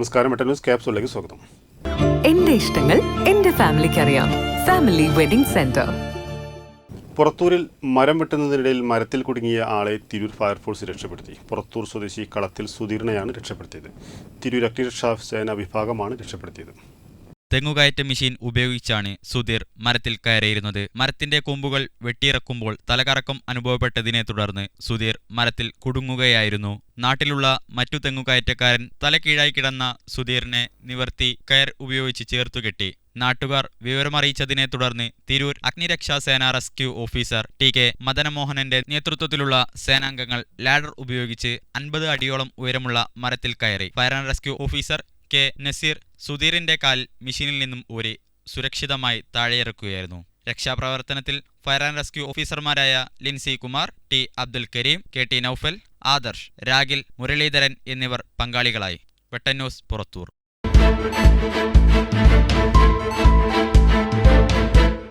നമസ്കാരം ന്യൂസ് ക്യാപ്സൂളിലേക്ക് സ്വാഗതം. എന്റെ ഇഷ്ടങ്ങൾ എന്റെ ഫാമിലിക്ക് അറിയാം ഫാമിലി വെഡിംഗ് സെന്റർ. പുറത്തൂരിൽ മരം വെട്ടുന്നതിനിടയിൽ മരത്തിൽ കുടുങ്ങിയ ആളെ തിരൂർ ഫയർഫോഴ്സ് രക്ഷപ്പെടുത്തി. പുറത്തൂർ സ്വദേശി കളത്തിൽ സുധീറിനെയാണ് രക്ഷപ്പെടുത്തിയത്. തിരൂർ അഗ്നിരക്ഷാ സേന വിഭാഗമാണ് രക്ഷപ്പെടുത്തിയത്. തെങ്ങുകയറ്റ മെഷീൻ ഉപയോഗിച്ചാണ് സുധീർ മരത്തിൽ കയറിയിരുന്നത്. മരത്തിന്റെ കൊമ്പുകൾ വെട്ടിയിറക്കുമ്പോൾ തലകറക്കം അനുഭവപ്പെട്ടതിനെ തുടർന്ന് സുധീർ മരത്തിൽ കുടുങ്ങുകയായിരുന്നു. നാട്ടിലുള്ള മറ്റു തെങ്ങുകയറ്റക്കാരൻ തലക്കീഴായി കിടന്ന സുധീറിനെ നിവർത്തി കയർ ഉപയോഗിച്ച് ചേർത്തുകെട്ടി. നാട്ടുകാർ വിവരമറിയിച്ചതിനെ തുടർന്ന് തിരൂർ അഗ്നിരക്ഷാ സേന റെസ്ക്യൂ ഓഫീസർ ടി കെ മദനമോഹനന്റെ നേതൃത്വത്തിലുള്ള സേനാംഗങ്ങൾ ലാഡർ ഉപയോഗിച്ച് അൻപത് അടിയോളം ഉയരമുള്ള മരത്തിൽ കയറി. Fire and rescue officer K Naseer സുധീറിന്റെ കാൽ മെഷീനിൽ നിന്നും ഊരി സുരക്ഷിതമായി താഴെയിറക്കുകയായിരുന്നു. രക്ഷാപ്രവർത്തനത്തിൽ ഫയർ ആൻഡ് റെസ്ക്യൂ ഓഫീസർമാരായ Lincy Kumar T Abdul Kareem K T Noufal Adarsh Ragil Muraleedharan എന്നിവർ പങ്കാളികളായി. വെട്ടന്യൂസ് പുറത്തൂർ.